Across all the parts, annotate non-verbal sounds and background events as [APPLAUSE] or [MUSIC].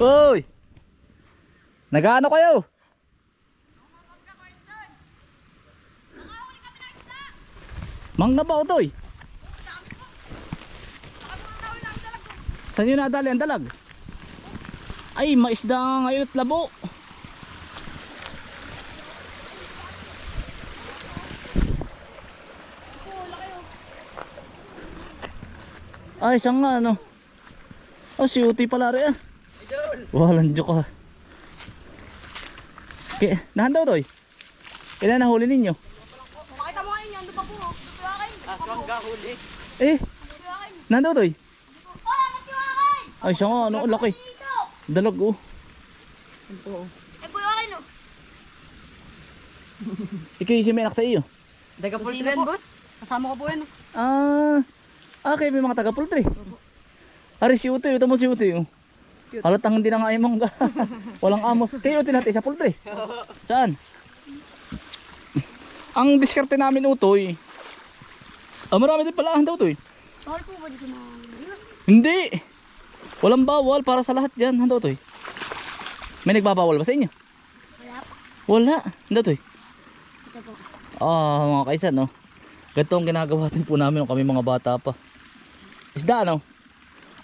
Uy! Nagaano kayo? Mangga ba utoy? Saan nyo nadali ang dalag? Ay, maisda nga ngayon at labo. Ay, siyang nga ano. Oh, si Uti pala rin ah. Walang joke ah. Okay, nahan daw toy. Kailan nahuli ninyo? Makita mo ngayon yan, doon pa po. Duplakin. Aswang gahuli. Eh, nahan daw toy. Oh! Ay, siya nga, ano, ang laki. Dalag oh. Eh, buyakin no. [LAUGHS] Ikaw yung simenak sa iyo. Daga full trend, boss. Kasama ko po yan. Ah, okay, may mga taga poultry. Ari si Utoy, ito mo si Utoy. Oh. Halatang hindi na nga ay mangga. [LAUGHS] Walang amos. Kayo Utoy natin sa poultry. Saan? Ang diskarte namin Utoy. Ah, marami din pala ang daw Utoy. Sorry po ba dito na? Hindi. Walang bawal para sa lahat dyan. Handa Utoy. May nagbabawal ba sa inyo? Wala. Wala. Handa Utoy. Ito po. Ah, mga kaisan, no? Ganito ang ginagawa din po namin nung kami mga bata pa. Isda, no?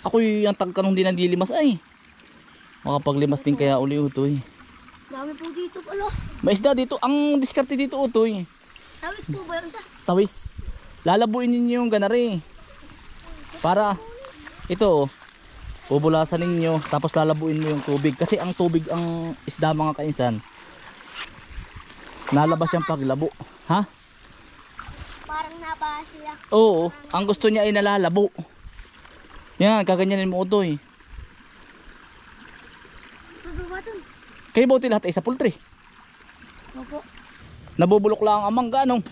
Ako yung tagka nung di nandilimas ay. Makapaglimas din kaya uli utoy. Dami po dito pala. May isda dito. Ang diskarte dito utoy. Tawis po ba yung isa? Tawis. Lalabuin ninyo yung ganari. Para ito, oh, bubulasan ninyo tapos lalabuin mo yung tubig. Kasi ang tubig ang isda mga kainsan. Nalabas yung paglabo. Ha? Parang nabasa sila. Oo, ang gusto niya ay nalalabo. Yan, kaganyanin mo utoy. Ano ba dun? Kayo ba utoy lahat ay sa poultry? Opo. Nabubulok lang ang mangga, anong?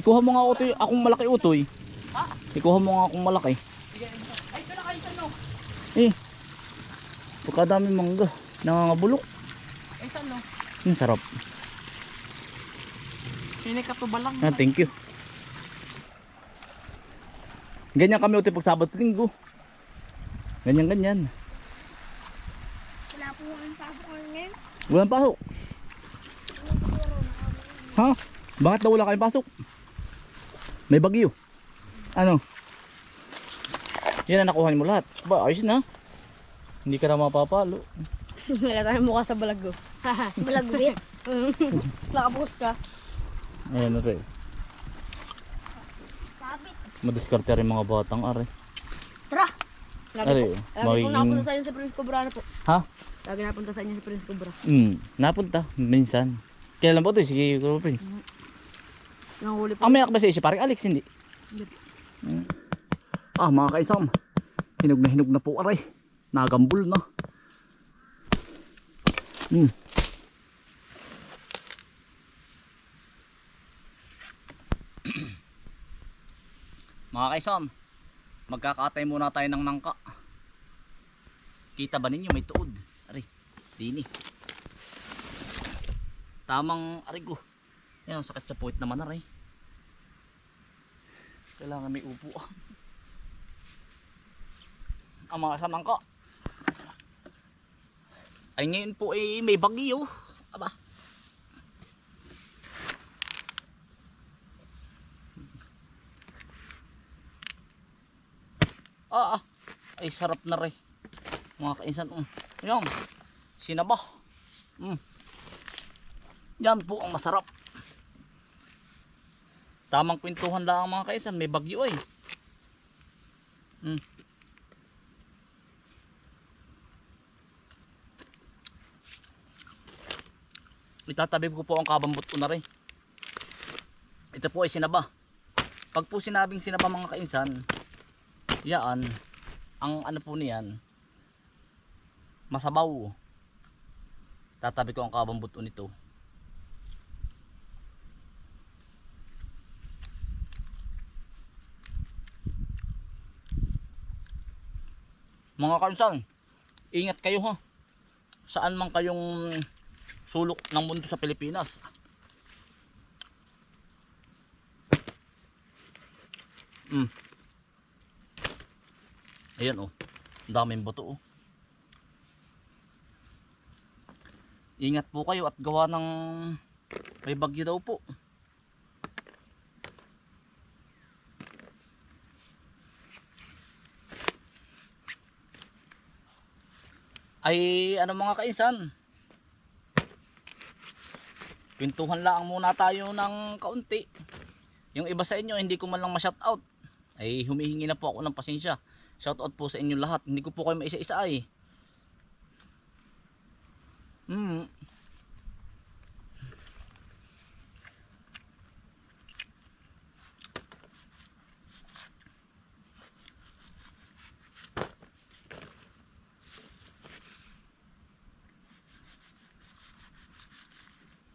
Ikuha mo nga utoy, akong malaki utoy. Ikuha mo nga akong malaki. Ay, ito na kayo sa no. Eh, pagkadami mangga, nangangabulok. Ay, saan no? Ang sarap. Sini ka to balang. Ah, thank you. Ganyan kami utoy pag Sabado linggo. Ganyan ganyan. Wala po ang pasok ngayon. Walang pasok. Ha? Bakit daw wala kayong pasok? May bagyo. Ano? Yan ang nakuha mo lahat. Ba, ayos na. Hindi ka na mapapalo. [LAUGHS] Wala tayong mukha sa balago. [LAUGHS] Balagwit? [LAUGHS] Nakabukas ka. Ayan na rin. Madiskarte rin mga batang are. Lagi Are, po, lagi po magiging... napunta sa inyo sa Prince Cobra na po. Ha? Lagi napunta sa inyo sa Prince Cobra. Hmm, napunta. Minsan. Kailan ba ito? Sige, Kuya Prince. Nanghuli po. Ang may akbasa si parang Alex, hindi? Hindi. Hmm. Ah, mga kaisam. Hinog na hinog na po aray. Nagambul na. Hmm. [CLEARS THROAT] mga kaisam, magkakatay muna tayo ng nangka. Kita ba ninyo may tuod? Aray, dini. Tamang aray ko. Yan, sakit sa puwit naman aray. Kailangan may upo. [LAUGHS] Ang mga sanang ka. Ay ngayon po ay may bagyo. Aba. Ah, ah. ay sarap na rin. Mga kainsan. Um. Yan. Sinaba. Mm. Yan po ang masarap. Tamang kwentuhan lang ang mga kaisan, may bagyo ay. Hmm. Itatabi ko po ang kabambot ko na rin. Ito po ay sinaba. Pag po sinabing sinaba mga kainsan, yaan, ang ano po niyan, masabaw. Tatabi ko ang kabambot ko nito. Mga kansan, ingat kayo ha. Saan man kayong sulok ng mundo sa Pilipinas. Mm. Ayan oh. Daming buto oh. Ingat po kayo at gawa ng may bagyo daw po. Ay ano mga kainsan. Pintuhan lang muna tayo ng kaunti. Yung iba sa inyo hindi ko man lang ma-shoutout. Ay humihingi na po ako ng pasensya. Shoutout po sa inyo lahat. Hindi ko po kayo maisa-isa ay. Hmm.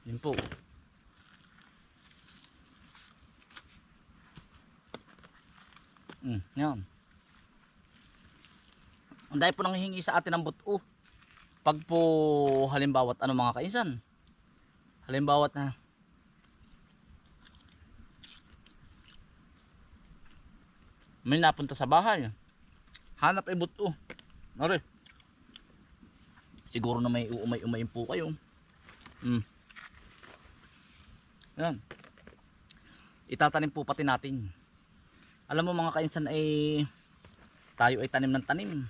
Yun po. Hmm, yan. Ang dahil po nang hihingi sa atin ng buto. Pag po halimbawa ano mga kainsan. Halimbawa na may napunta sa bahay. Hanap ay buto. Nari. Siguro na may umay-umayin po kayo. Hmm. Yan. Itatanim po pati natin. Alam mo mga kainsan ay tayo ay tanim ng tanim.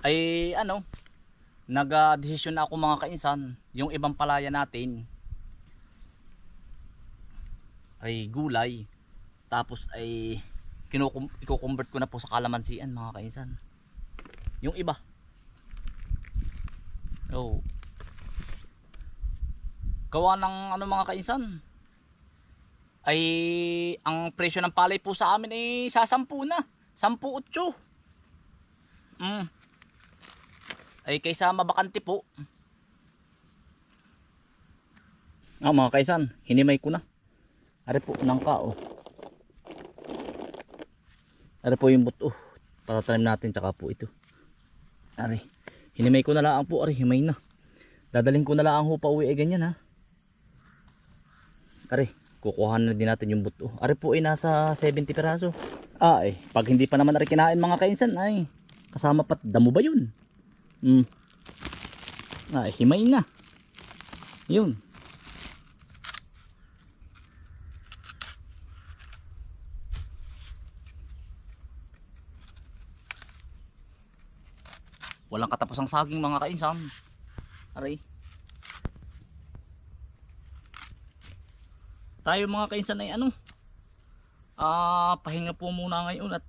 Ay ano, nag-desisyon na ako mga kainsan, yung ibang palaya natin ay gulay. Tapos ay i-convert ko na po sa kalamansian mga kainsan. Yung iba. Oh, gawa ng ano mga kainsan ay ang presyo ng palay po sa amin ay sasampu na sampu utso mm. Ay kaysa mabakante po. Ah mga kaisan hinimay ko na. Ari po nang kao. Ari po yung buto. Patatanim natin tsaka po ito. Ari hinimay ko na lang po ari himay na. Dadalhin ko na lang ho pa uwi ay ganyan ha. Ari, kukuha na din natin yung buto. Ari po ay nasa 70 piraso. Ah, eh, pag hindi pa naman ari kinain mga kainsan, ay, kasama pat damo ba yun? Hmm. Ay, himay na. Yun. Walang katapusang saging mga kainsan. Aray. tayo mga kainsan ay ano ah pahinga po muna ngayon at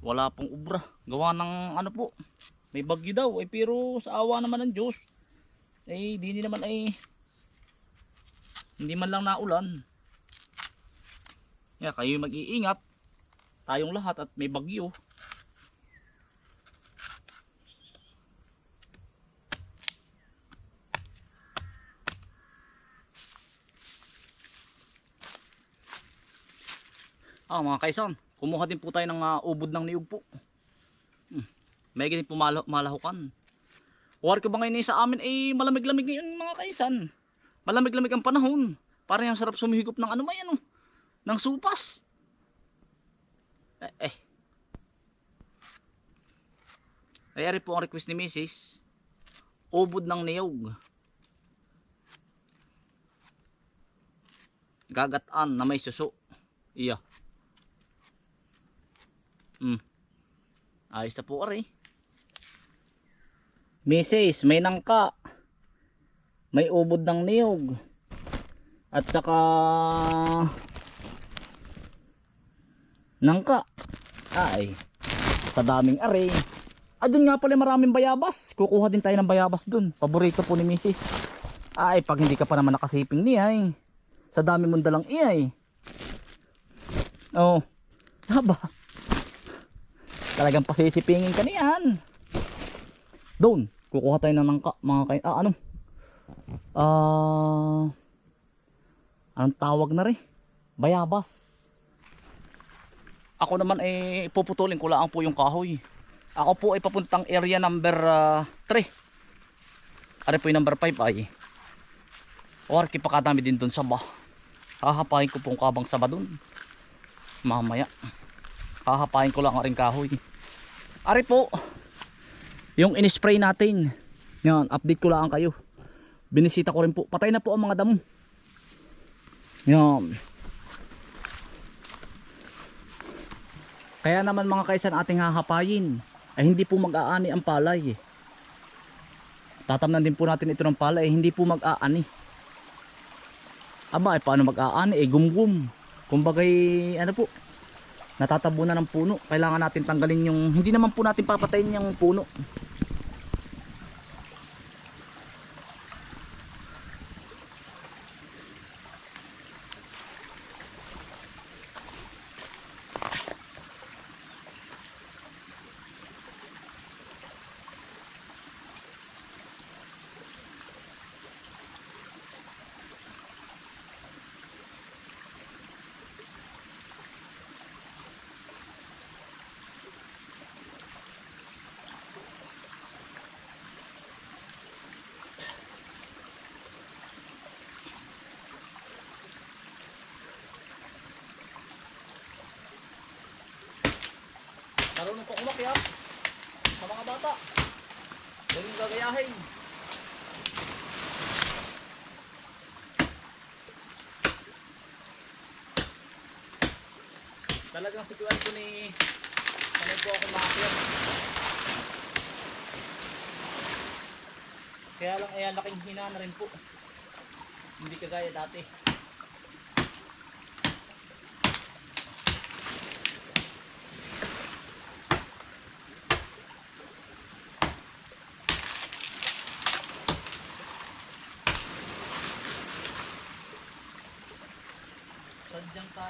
wala pong ubra. Gawa ng ano po may bagyo daw. Ay pero sa awa naman ng Diyos ay di naman ay hindi man lang naulan. Kaya kayo mag-iingat. Tayong lahat at may bagyo. Ah, mga kaisan, kumuha din po tayo ng ah, ubod ng niyog po. Hmm. May ganyan po malo- malahukan. War ko ba ngayon eh, sa amin eh malamig-lamig ngayon mga kaisan. Malamig-lamig ang panahon. Parang yung sarap sumihigop ng ano may ano, ng supas. Eh, eh. Ayari po ang request ni Mrs. Ubod ng niyog. Gagataan na may suso. Iya. Hmm. Ayos na po aray. Mrs. may nangka. May ubod ng niyog. At saka nangka. Ay. Sa daming aray. Ah, dun nga pala maraming bayabas. Kukuha din tayo ng bayabas dun. Paborito po ni Mrs. Ay, pag hindi ka pa naman nakasiping niya ay. Sa dami mong dalang iyay. Oh. [LAUGHS] Haba. Talagang pasisipingin ka niyan. Doon. Kukuha tayo ng nangka. Mga kain. Ah, ano? Ah. anong tawag na rin? Bayabas. Ako naman ay puputulin ko lang po yung kahoy. Ako po ay papuntang area number 3. Ano po yung number 5 ay. Or kipakadami din dun sa bah. Hahapahin ko pong kabang saba dun. Mamaya. Hahapain ko lang ang kahoy. Ari po. Yung in-spray natin. Yan, update ko lang kayo. Binisita ko rin po. Patay na po ang mga damo. Yan. Kaya naman mga kaisan ating hahapayin ay hindi po mag-aani ang palay. Tatamnan din po natin ito ng palay ay hindi po mag-aani. Aba, ay paano mag-aani? Eh, gumgum. Kumbagay, ano po, natatabunan ng puno. Kailangan natin tanggalin yung, hindi naman po natin papatayin yung puno. Marunong po umakyat sa mga bata. Ganun gagayahin. Talagang sikuan ko ni sanay po ako umakyat. Kaya lang ayan laking hina na rin po. Hindi kagaya dati.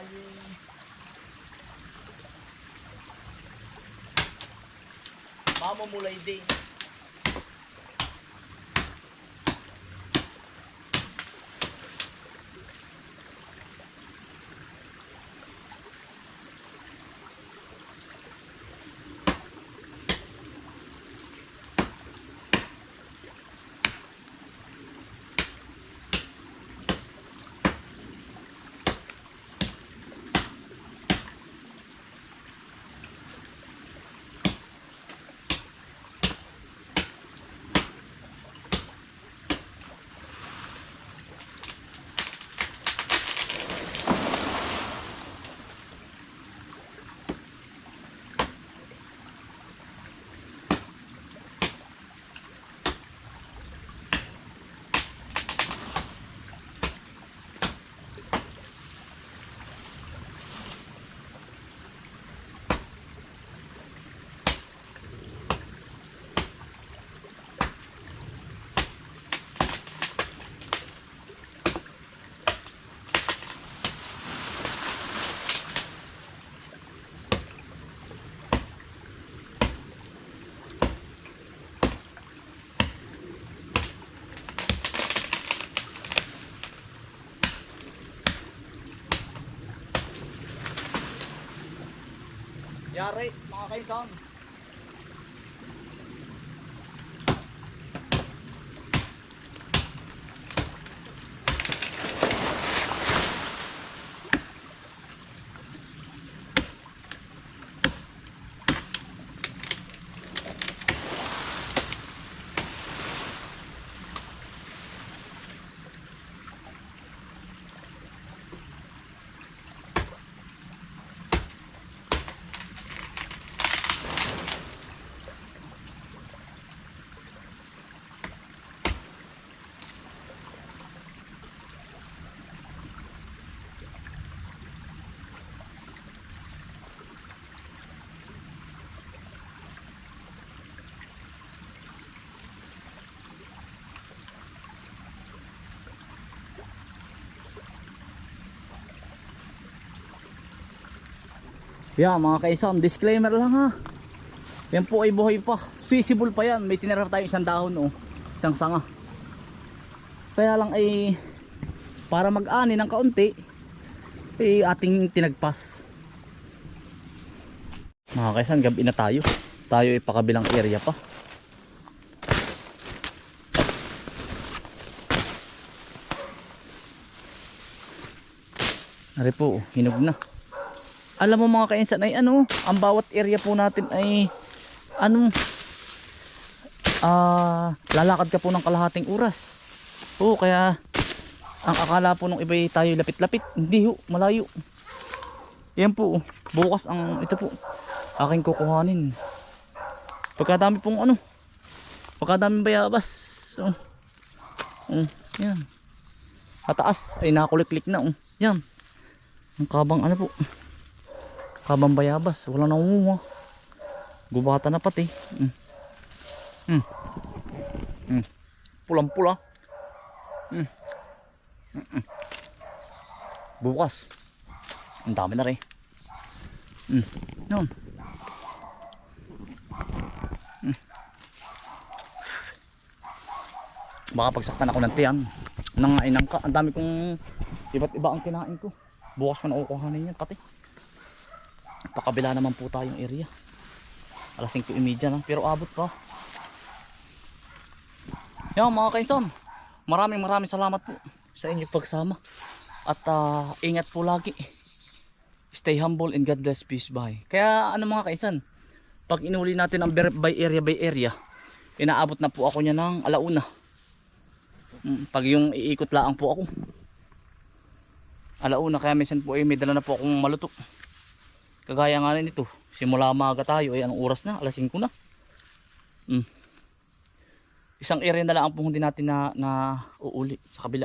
Sadyang tayo mamamulay din. Yari, mga kaisan. Yeah, mga kaisan, disclaimer lang ha. Yan po ay buhay pa. Visible pa yan. May tinira tayo isang dahon oh. Isang sanga. Kaya lang ay para mag-ani ng kaunti ay ating tinagpas. Mga kaisan, gabi na tayo. Tayo ay pakabilang area pa. Ari po, hinog na. Alam mo mga kainsan ay ano, ang bawat area po natin ay ano ah lalakad ka po ng kalahating oras. Oo, kaya ang akala po nung iba ay tayo lapit-lapit, hindi ho, malayo. Yan po, bukas ang ito po aking kukuhanin. Pagkadami pong ano, pagkadaming bayabas. So, um, yan. Sa taas ay nakuliklik na. Um, yan. Ang kabang ano po. Kabang bayabas. Wala na umuha. Gubata na pati. Mm. Mm. Mm. Pulang pula. Mm. Mm -mm. Bukas. Ang dami na rin. Mm. Yun. Mm. Baka pagsaktan ako ng tiyan. Nangainang ka. Ang dami kong iba't iba ang kinain ko. Bukas ko na kukuhanin yan pati. Pakabila naman po tayong area. Alas 5.30 na. Pero abot pa. Yan mga kainson. Maraming maraming salamat po sa inyong pagsama. At ah, ingat po lagi. Stay humble and God bless peace bye. Kaya ano mga kaisan, pag inuli natin ang by area by area, inaabot na po ako niya ng alauna. Mm, Pag yung iikot laang po ako. Alauna kaya minsan po ay may dala na po akong malutok. Kagaya nga nito, simula maga tayo ay anong oras na? Alas 5 na. Mm. Isang area na lang po hindi natin na, na uuli sa kabila.